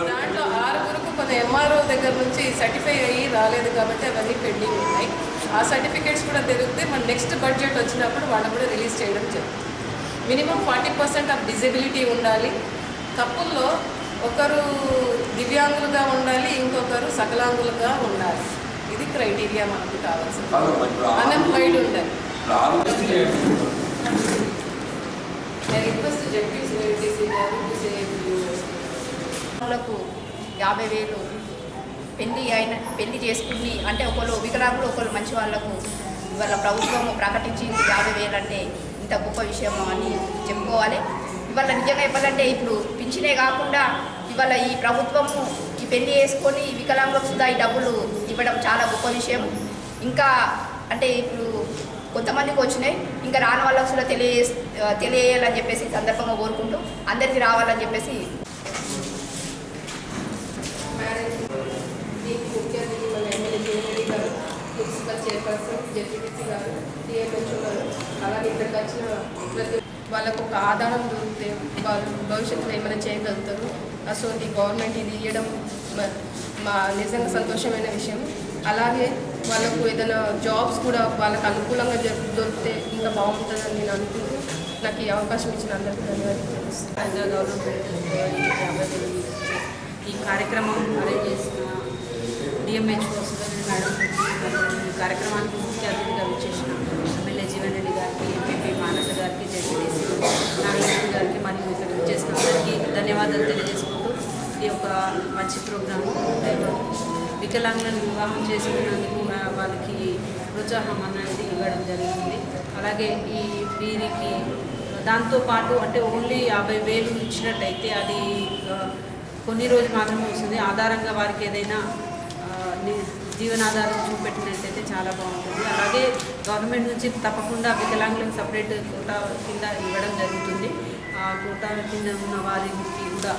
మన ఎంఆర్ఓ దగ్గర నుంచి సర్టిఫై అయ్యి రాలేదు కాబట్టి అవన్నీ పెండింగ్ ఉన్నాయి. ఆ సర్టిఫికేట్స్ కూడా తెలిస్తే మన నెక్స్ట్ బడ్జెట్ వచ్చినప్పుడు వాళ్ళకు కూడా రిలీజ్ చేయడం జరుగుతుంది. Minimum forty percent of disability ఉండాలి. కప్పుల్లో ఒకరు దివ్యాంగులుగా ఉండాలి ఇంకొకరు సకలాంగులుగా ఉండాలి. ఇది క్రైటీరియా మనకు కావాల్సింది. అన్ఎంప్లాయిడ్ ఉండాలి. రిక్వెస్ట్ ఏటీసీ గారు to యాభై వేలు పెళ్ళి అయిన పెళ్ళి చేసుకుని అంటే ఒకళ్ళు వికలాంగులు ఒకళ్ళు మంచి వాళ్ళకు ఇవాళ ప్రభుత్వం ప్రకటించింది యాభై వేలు అంటే ఇంత గొప్ప విషయం అని చెప్పుకోవాలి. ఇవాళ నిజంగా చెప్పాలంటే ఇప్పుడు పింఛనే కాకుండా ఇవాళ ఈ ప్రభుత్వము ఈ పెళ్ళి చేసుకొని వికలాంగులకు సుధా ఈ డబ్బులు ఇవ్వడం చాలా గొప్ప విషయం. ఇంకా అంటే ఇప్పుడు కొంతమందికి వచ్చినాయి. ఇంకా రాని వాళ్ళకు కూడా తెలియ తెలియజేయాలని చెప్పేసి సందర్భంగా కోరుకుంటూ అందరికీ రావాలని చెప్పేసి మ్యారేజ్ దీనికి ముఖ్య అతిథి మన ఎమ్మెల్యే జయరెడ్డి గారు మున్సిపల్ చైర్పర్సన్ జెడ్పీటీసీ గారు గారు అలాగే ఇక్కడికి వచ్చిన ప్రతి వాళ్ళకు ఒక ఆధారం దొరికితే వాళ్ళు భవిష్యత్తులో ఏమైనా చేయగలుగుతారు అసలు గవర్నమెంట్ ఇది ఇవ్వడం మా నిజంగా సంతోషమైన విషయం అలాగే వాళ్ళకు ఏదైనా జాబ్స్ కూడా వాళ్ళకు అనుకూలంగా దొరికితే ఇంకా బాగుంటుందని నేను అనుకుంటూ నాకు ఈ అవకాశం ఇచ్చిన అందరికీ ధన్యవాదాలు ఈ కార్యక్రమం అరేంజ్ చేసిన డిఎంహెచ్ఓ మేడం కార్యక్రమానికి ముఖ్య అతిథిగా విచ్చేసిన ఎమ్మెల్యే జీవన్ రెడ్డి గారికి ఎంపీపీ మానస గారికి జడ్పీటీసీ నాగేశ్వర గారికి మరియు ఇక్కడ విచ్చేసిన అందరికీ ధన్యవాదాలు తెలియజేసుకుంటూ ఇది ఒక మంచి ప్రోగ్రాం వికలాంగులను వివాహం చేసుకున్నందుకు వాళ్ళకి ప్రోత్సాహం అనేది ఇవ్వడం జరిగింది. అలాగే ఈ వీరికి దాంతోపాటు అంటే ఓన్లీ యాభై వేలు ఇచ్చినట్టయితే అది కొన్ని రోజులు మాత్రమే వస్తుంది. ఆధారంగా వారికి ఏదైనా జీవనాధారం చూపెట్టినట్టయితే చాలా బాగుంటుంది. అలాగే గవర్నమెంట్ నుంచి తప్పకుండా వికలాంగులకు సపరేట్ కోటా కింద ఇవ్వడం జరుగుతుంది. ఆ కోటా కింద ఉన్న వారికి కూడా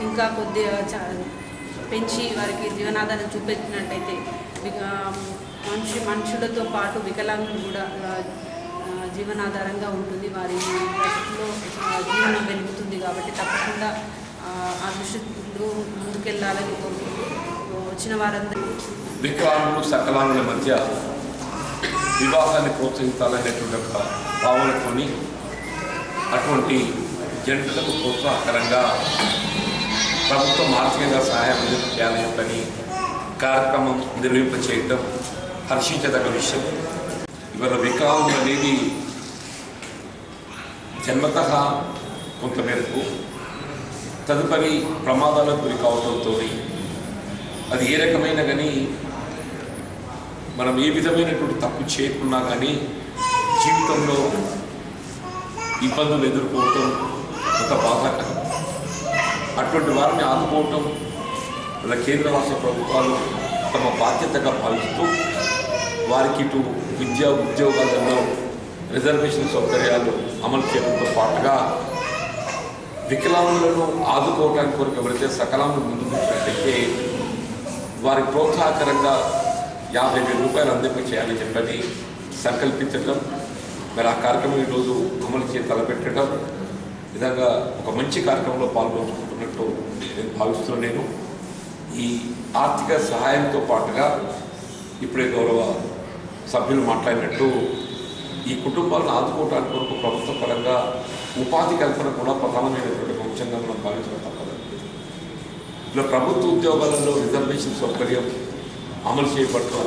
ఇంకా కొద్దిగా పెంచి వారికి జీవనాధారం చూపెట్టినట్టయితే విక- మనిషి మనుషులతో పాటు వికలాంగులు కూడా జీవనాధారంగా ఉంటుంది. వారి బ్రతుకులో జీవనం వెలుగుతుంది కాబట్టి తప్పకుండా ఆ, దృష్టిలో ముందుకెళ్ళాలని కోరుకుంటూ వచ్చిన వారందరూ వికలాంగులు సకలాంగుల మధ్య వివాహాన్ని ప్రోత్సహించాలనేటువంటి ఒక భావనతోని అటువంటి జంటలకు ప్రోత్సాహకరంగా ప్రభుత్వం ఆర్థికంగా సహాయం చేయాలని చెప్పని కార్యక్రమం నిర్వహింప చేయటం హర్షించదగ్గ విషయం. ఇవాళ వికలాంగులు అనేది జన్మత కొంతమేరకు తదుపరి ప్రమాదాలకు గురి కావడంతో అది ఏ రకమైన కానీ మనం ఏ విధమైనటువంటి తప్పు చేయకున్నా కానీ జీవితంలో ఇబ్బందులు ఎదుర్కోవటం ఒక బాధాకరం. అటువంటి వారిని ఆదుకోవటం ఇలా కేంద్ర రాష్ట్ర ప్రభుత్వాలు తమ బాధ్యతగా భావిస్తూ వారికి ఇటు విద్యా ఉద్యోగాలలో రిజర్వేషన్ సౌకర్యాలు అమలు చేయడంతో పాటుగా వికలాంగులను ఆదుకోవడానికి కొరకు ఎవరైతే సకలాంగులు ముందుకు వచ్చినట్టయితే వారికి ప్రోత్సాహకరంగా యాభై వేల రూపాయలు అందింప చేయాలని చెప్పని సంకల్పించడం మరి ఆ కార్యక్రమం ఈరోజు అమలు చేసి తలపెట్టడం విధంగా ఒక మంచి కార్యక్రమంలో పాల్గొంచుకుంటున్నట్టు నేను భావిస్తున్నాను నేను. ఈ ఆర్థిక సహాయంతో పాటుగా ఇప్పుడే గౌరవ సభ్యులు మాట్లాడినట్టు ఈ కుటుంబాలను ఆదుకోవడానికి వరకు ప్రభుత్వ పరంగా ఉపాధి కల్పన కూడా ప్రధానమైనటువంటి అంశంగా మనం భావించడం తప్పదు. ఇలా ప్రభుత్వ ఉద్యోగాలలో రిజర్వేషన్ సౌకర్యం అమలు చేయబడడం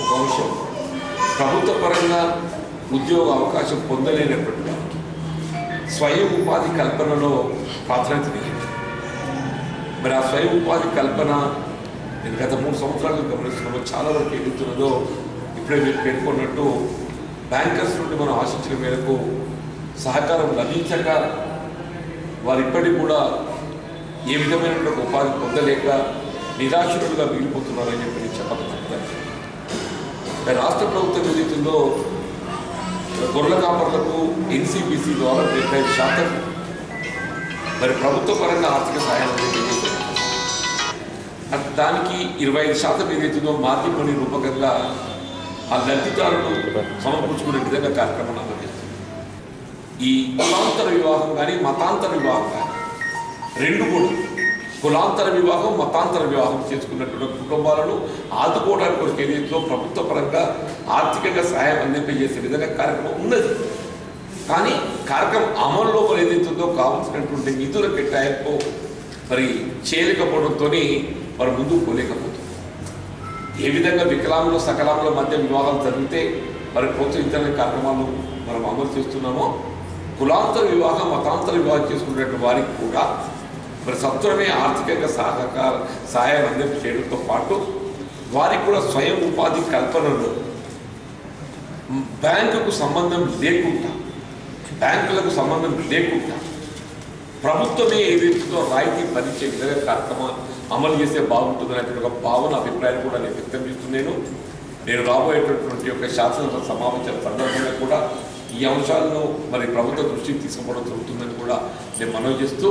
ఒక అంశం. ప్రభుత్వ పరంగా ఉద్యోగ అవకాశం పొందలేనటువంటి స్వయం ఉపాధి కల్పనలో ప్రాధాన్యతనిచ్చింది మరి ఆ స్వయం ఉపాధి కల్పన నేను గత మూడు సంవత్సరాలు గమనిస్తున్నాము చాలా వరకు ఎదుగుతున్నదో ఇప్పుడే మీరు పేర్కొన్నట్టు బ్యాంకర్స్ నుండి మనం ఆశించిన మేరకు సహకారం లభించక వారు ఇప్పటికి కూడా ఏ విధమైనటువంటి ఉపాధి పొందలేక నిరాశులుగా మిగిలిపోతున్నారని చెప్పి నేను చెప్పగలుగుతాను రాష్ట్ర ప్రభుత్వం ఏదైతుందో గొర్రెల కాపర్లకు ఎన్సీబీసీ ద్వారా డెబ్బై ఐదు శాతం. మరి ప్రభుత్వ పరంగా ఆర్థిక సహాయం అందజేయడం దానికి ఇరవై ఐదు శాతం ఏదైతుందో మార్కెట్ మనీ రూపకంగా ఆ లబ్ధిదారులు సమకూర్చుకునే విధంగా కార్యక్రమం అందజేస్తుంది ఈ కులాంతర వివాహం కానీ మతాంతర వివాహం కానీ రెండు కూడా కులాంతర వివాహం మతాంతర వివాహం చేసుకున్నటువంటి కుటుంబాలను ఆదుకోవడానికి ఒక ఏదైతే ప్రభుత్వ పరంగా ఆర్థికంగా సహాయం అందింపజేసే విధంగా కార్యక్రమం ఉన్నది. కానీ కార్యక్రమం అమల్లో లోపల ఏదైతుందో కావాల్సినటువంటి నిధుల కేటాయింపు మరి చేయలేకపోవడంతో మరి ముందుకు పోలేకపోతుంది. ఏ విధంగా వికలాంగుల సకలాంగుల మధ్య వివాహాలు జరిగితే మరి ప్రోత్సహించడానికి కార్యక్రమాలు మనం అమలు చేస్తున్నామో కులాంతర వివాహం మతాంతర వివాహం చేసుకునేటువంటి వారికి కూడా మరి సత్వరమే ఆర్థికంగా సహకార సహాయం అందరికీ చేయడంతో పాటు వారికి కూడా స్వయం ఉపాధి కల్పనలు బ్యాంకుకు సంబంధం లేకుండా బ్యాంకులకు సంబంధం లేకుండా ప్రభుత్వమే ఏదైతుందో రాయితీ భరించే విధంగా కార్యక్రమం అమలు చేస్తే బాగుంటుందనేటువంటి ఒక భావన అభిప్రాయాన్ని కూడా నేను వ్యక్తం చేస్తున్నాను. నేను రాబోయేటటువంటి యొక్క శాసనసభ సమావేశాల సందర్భంగా కూడా ఈ అంశాలను మరి ప్రభుత్వ దృష్టికి తీసుకోవడం జరుగుతుందని కూడా నేను మనవి చేస్తూ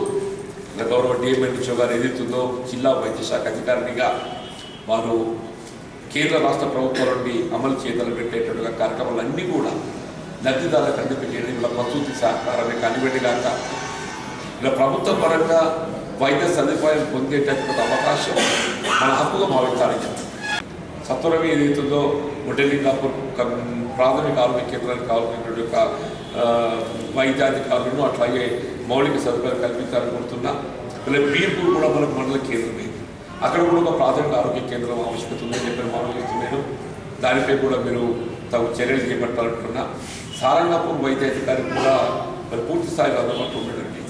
నా గౌరవ డిఎంఎన్హెచ్ఓ గారు ఏదైతుందో జిల్లా వైద్య శాఖ అధికారినిగా వారు కేంద్ర రాష్ట్ర ప్రభుత్వాల నుండి అమలు చేతలు పెట్టేటట్టుగా కార్యక్రమాలన్నీ కూడా లబ్ధిదారులకు అందిపించేది ఇలా ప్రసూతి సహకారమే కానివ్వండి కాక ఇలా ప్రభుత్వ పరంగా వైద్య సదుపాయం పొందేటటువంటి అవకాశం మన హక్కుగా భావించాలని సత్వరమే ఏదైతుందో ఒడ్డెలింగాపూర్ ప్రాథమిక ఆరోగ్య కేంద్రానికి కావాల్సినటువంటి వైద్యాధికారులను అట్లాగే మౌలిక సదుపాయాలు కల్పించాలనుకుంటున్నా కోరుతున్నా. బీర్పూర్ కూడా మనకు మండల కేంద్రమే అక్కడ కూడా ఒక ప్రాథమిక ఆరోగ్య కేంద్రం ఆవశ్యకత ఉందని చెప్పిన మనం చేస్తున్నాను దానిపై కూడా మీరు తగు చర్యలు చేపట్టాలనుకున్నా. సారంగపూర్ వైద్యాధికారి కూడా మరి పూర్తి స్థాయిలో అందుబాటులో ఉండడండి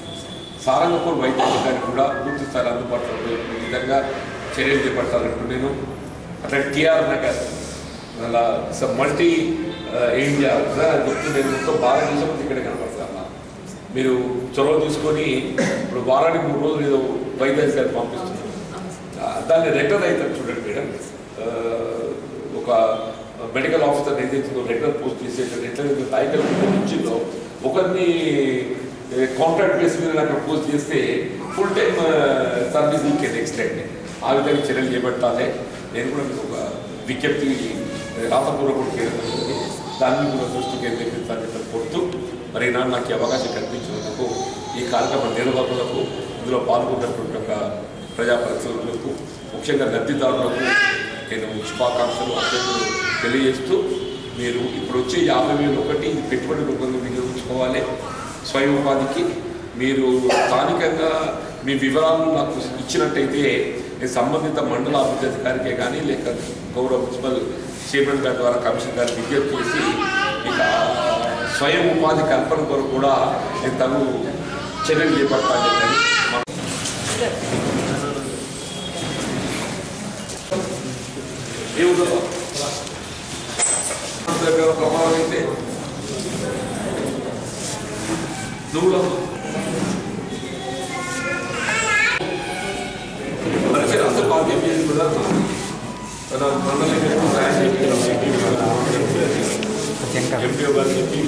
సారంగపూర్ వైద్యాధికారి కూడా పూర్తి స్థాయిలో అందుబాటులో ఉండే విధంగా చర్యలు చేపట్టాలంటున్నాను అట్లా టిఆర్ నగర్. అలా మల్టీ ఇండియా నేను మొత్తం భారతదేశం ఇక్కడే ఇక్కడ కనపడతాను మీరు చొరవ తీసుకొని ఇప్పుడు వారానికి మూడు రోజులు ఏదో వైద్యాధికారి పంపిస్తున్నారు. దాన్ని రెగ్యులర్ అవుతారు చూడండి మేడం. ఒక మెడికల్ ఆఫీసర్ ఏదైతే రెగ్యులర్ పోస్ట్ చేసేటట్టు ఎట్లయితే నాయకులు ఇచ్చిందో ఒకరిని కాంట్రాక్ట్ బేస్ మీద అక్కడ పోస్ట్ చేస్తే ఫుల్ టైం సర్వీస్ ఇంకే నెక్స్ట్ ఎక్స్టెండ్ ఆ విధంగా చర్యలు చేపట్టాలి. నేను కూడా మీకు ఒక విజ్ఞప్తి రాతపూర్వకం చేయడం దాన్ని కూడా దృష్టి కేంద్రీకరించాలని కోరుతూ మరి ఈనాడు నాకు అవకాశం కల్పించినందుకు ఈ కార్యక్రమ నిర్వాహకులకు ఇందులో పాల్గొన్నటువంటి ఒక ప్రజాప్రతినిధులకు ముఖ్యంగా లబ్ధిదారులకు నేను శుభాకాంక్షలు అభ్యర్థులు తెలియజేస్తూ మీరు ఇప్పుడు వచ్చే యాభై వేలు ఒకటి ఇది పెట్టుబడి రూపంలో వినియోగించుకోవాలి. స్వయం ఉపాధికి మీరు స్థానికంగా మీ వివరాలు నాకు ఇచ్చినట్టయితే నేను సంబంధిత మండల అభివృద్ధి అధికారికే కానీ లేక గౌరవ మున్సిపల్ చైర్మన్ గారి ద్వారా కమిషన్ గారు విజ్ఞప్తి చేసి మీకు స్వయం ఉపాధి కల్పన కొరకు కూడా నేను తను చర్యలు చేపడతాను చెప్పని ప్రభావం అయితే నువ్వు పరిచయం అందరూ భాగ్యం చేసి కూడా ఎంపీఓ గారు చెప్పి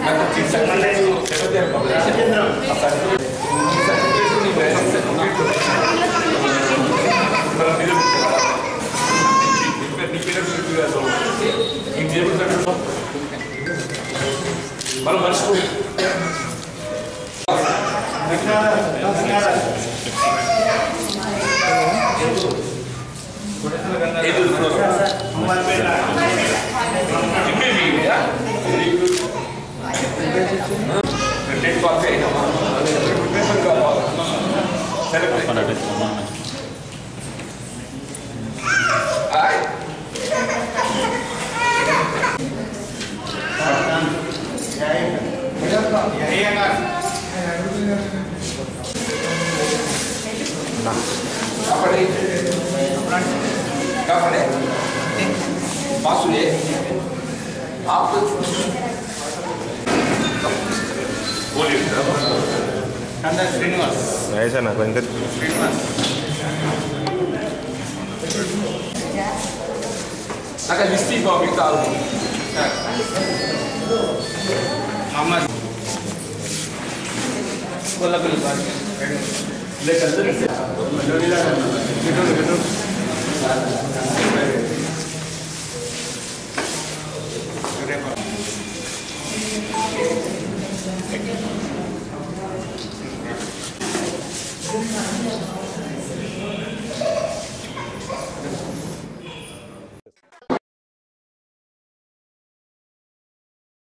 నాకు చిన్న ఏదో జిమ్మేవి Gafre, fasulye, altı. Oluyor. Senden Srinivas. Neyse ne, ben de. Srinivas. నాకు అది ఇస్తే ఇవ్వ మిగతా అమ్మ కొల్లపల్లి లేదు